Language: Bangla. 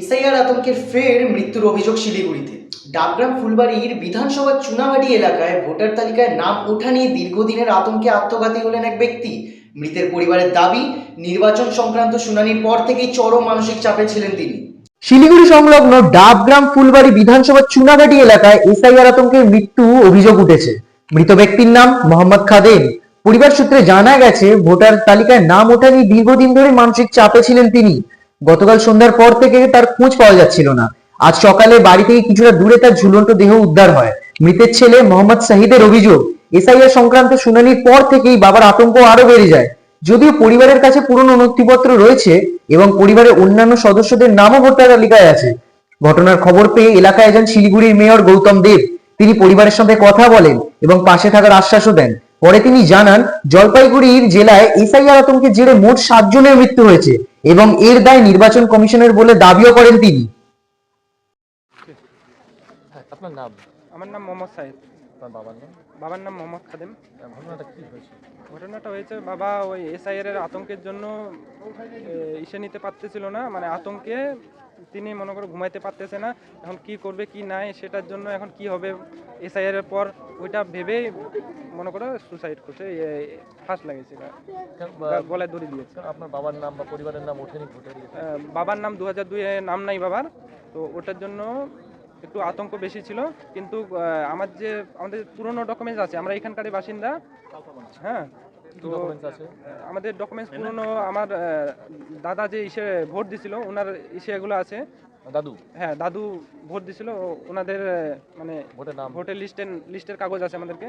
এসআইআর আতঙ্কের ফের মৃত্যুর অভিযোগ শিলিগুড়িতে। ডাবগ্রাম ফুলবাড়ির বিধানসভার চুনাবাড়ি এলাকায় ভোটার তালিকায় নাম ওঠা নিয়ে দীর্ঘদিনের আতঙ্কে আত্মঘাতী হলেন এক ব্যক্তি। মৃতের পরিবারের দাবি, নির্বাচন সংক্রান্ত শুনানির পর থেকেই চরম মানসিক চাপে ছিলেন তিনি। শিলিগুড়ি সংলগ্ন ডাবগ্রাম ফুলবাড়ি বিধানসভার চুনাঘাটি এলাকায় এসআইআর আতঙ্কের মৃত্যু অভিযোগ উঠেছে। মৃত ব্যক্তির নাম মোহাম্মদ খাদেম। পরিবার সূত্রে জানা গেছে, ভোটার তালিকায় নাম ওঠা নিয়ে দীর্ঘদিন ধরে মানসিক চাপে ছিলেন তিনি। গতকাল সন্ধ্যার পর থেকে তার খোঁজ পাওয়া যাচ্ছিল না। আজ সকালে বাড়ি থেকে কিছুটা দূরে তার ঝুলন্ত দেহ উদ্ধার হয়। মৃতের ছেলে মোহাম্মদ শাহিদের অভিযোগ, এসআইআর সংক্রান্ত শুনানির পর থেকেই বাবার আতঙ্ক আরও বেড়ে যায়। যদিও পরিবারের কাছে পুরনো নথিপত্র রয়েছে এবং পরিবারের অন্যান্য সদস্যদের নামও ভোটার তালিকায় আছে। ঘটনার খবর পেয়ে এলাকায় যান শিলিগুড়ির মেয়র গৌতম দেব। তিনি পরিবারের সঙ্গে কথা বলেন এবং পাশে থাকার আশ্বাসও দেন। পরে তিনি জানান জলপাইগুড়ির জেলায় এসআইআর আতঙ্কের জেরে মোট সাতজনের মৃত্যু হয়েছে এবং এর দায় নির্বাচন কমিশনের বলে দাবিও করেন তিনি। হ্যাঁ আপনার নাম? আমার নাম মোহাম্মদ সাহেব আপনার বাবার নাম? বাবার নাম মোহাম্মদ খাদেম। ঘটনাটা কি হয়েছে? ঘটনাটা হয়েছে বাবা ওই এসআইআর এর আতঙ্কের জন্য ইসে নিতে পারতেছিল না মানে আতঙ্কে তিনি মনে করো ঘুমাইতে পারতেছে না এখন কি করবে কি নাই সেটার জন্য এখন কি হবে এসআইআর এর পর ওইটা ভেবেই মনে করো সুসাইড করছে কেন, বা- গলায় দড়ি দিয়েছে। আপনার বাবার নাম বা পরিবারের নাম ওঠেনি বাবার নাম দু হাজার দুইয়ে নাম নাই বাবার তো ওটার জন্য একটু আতঙ্ক বেশি ছিল কিন্তু আমার যে আমাদের পুরনো ডকুমেন্টস আছে আমরা এখানকারই বাসিন্দা হ্যাঁ আমাদের ডকুমেন্টস পুরনো আমার দাদা যে ইসে ভোট দিছিল ওনার ইসে এগুলো আছে। দাদু? হ্যাঁ দাদু ভোট দিছিল ওনাদের মানে ভোটের নাম? ভোটের লিস্টের লিস্টের কাগজ আছে আমাদেরকে।